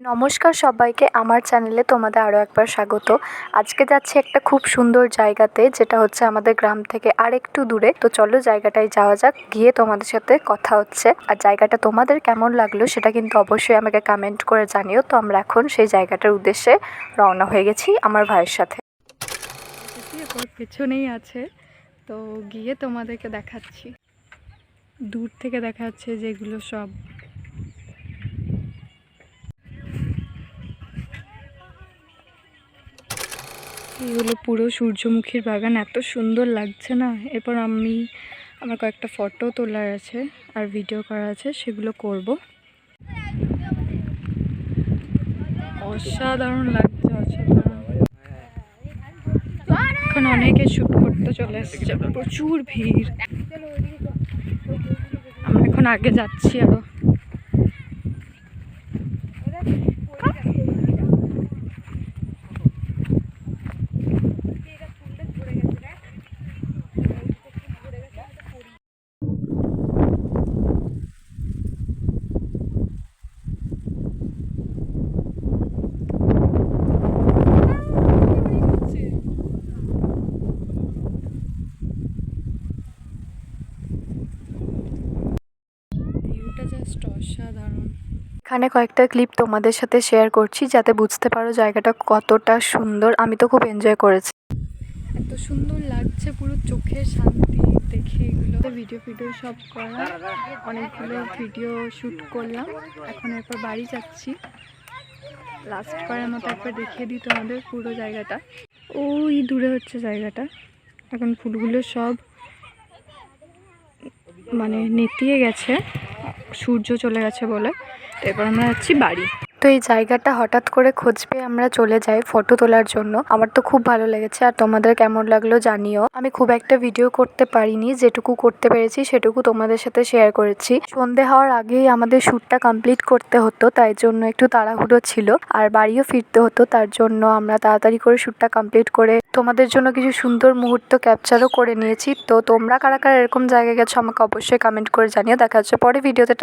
নমস্কার সবাইকে, আমার চ্যানেলে তোমাদের আরও একবার স্বাগত। আজকে যাচ্ছি একটা খুব সুন্দর জায়গাতে, যেটা হচ্ছে আমাদের গ্রাম থেকে আর একটু দূরে। তো চলো জায়গাটায় যাওয়া যাক, গিয়ে তোমাদের সাথে কথা হচ্ছে। আর জায়গাটা তোমাদের কেমন লাগল সেটা কিন্তু অবশ্যই আমাকে কমেন্ট করে জানিও। তো আমরা এখন সেই জায়গাটার উদ্দেশ্যে রওনা হয়ে গেছি আমার ভাইয়ের সাথে। পেছনেই আছে, তো গিয়ে তোমাদেরকে দেখাচ্ছি। দূর থেকে দেখা যাচ্ছে যেগুলো সব এই হলো পুরো সূর্যমুখীর বাগান। এত সুন্দর লাগছে না? এরপর আমি আমার কয়েকটা ফটো তোলার আছে আর ভিডিও করা আছে, সেগুলো করব। অসাধারণ লাগছে, অসাধারণ। এখন অনেকে শ্যুট করতে চলে এসছে, প্রচুর ভিড়। আমরা এখন আগে যাচ্ছি আরও। জাস্ট অসাধারণ। এখানে কয়েকটা ক্লিপ তোমাদের সাথে শেয়ার করছি যাতে বুঝতে পারো জায়গাটা কতটা সুন্দর। আমি তো খুব এনজয় করেছি। এত সুন্দর লাগছে পুরো চোখের শান্তি দেখে এগুলো। ভিডিও ফিডিও সব করা। অনেকগুলো ভিডিও শ্যুট করলাম। এখন এরপর বাড়ি যাচ্ছি। লাস্ট করার মতো একবার দেখিয়ে দিই তোমাদের পুরো জায়গাটা। ওই দূরে হচ্ছে জায়গাটা। এখন ফুলগুলো সব মানে নেতিয়ে গেছে। সূর্য চলে গেছে বলে। এরপর আমরা যাচ্ছি বাড়ি। তো এই জায়গাটা হঠাৎ করে খোঁজ পেয়ে আমরা চলে যাই ফটো তোলার জন্য। আমার তো খুব ভালো লেগেছে আর তোমাদের কেমন লাগল জানিও। আমি খুব একটা ভিডিও করতে পারিনি, যেটুকু করতে পেরেছি সেটুকু তোমাদের সাথে শেয়ার করেছি। সন্ধে হওয়ার আগেই আমাদের শ্যুটটা কমপ্লিট করতে হতো, তাই জন্য একটু তাড়াহুড়ো ছিল। আর বাড়িও ফিরতে হতো, তার জন্য আমরা তাড়াতাড়ি করে শ্যুটটা কমপ্লিট করে তোমাদের জন্য কিছু সুন্দর মুহূর্ত ক্যাপচারও করে নিয়েছি। তো তোমরা কারা কারা এরকম জায়গায় গেছো, আমাকে অবশ্যই কমেন্ট করে জানিও। দেখা হচ্ছে পরে ভিডিওতে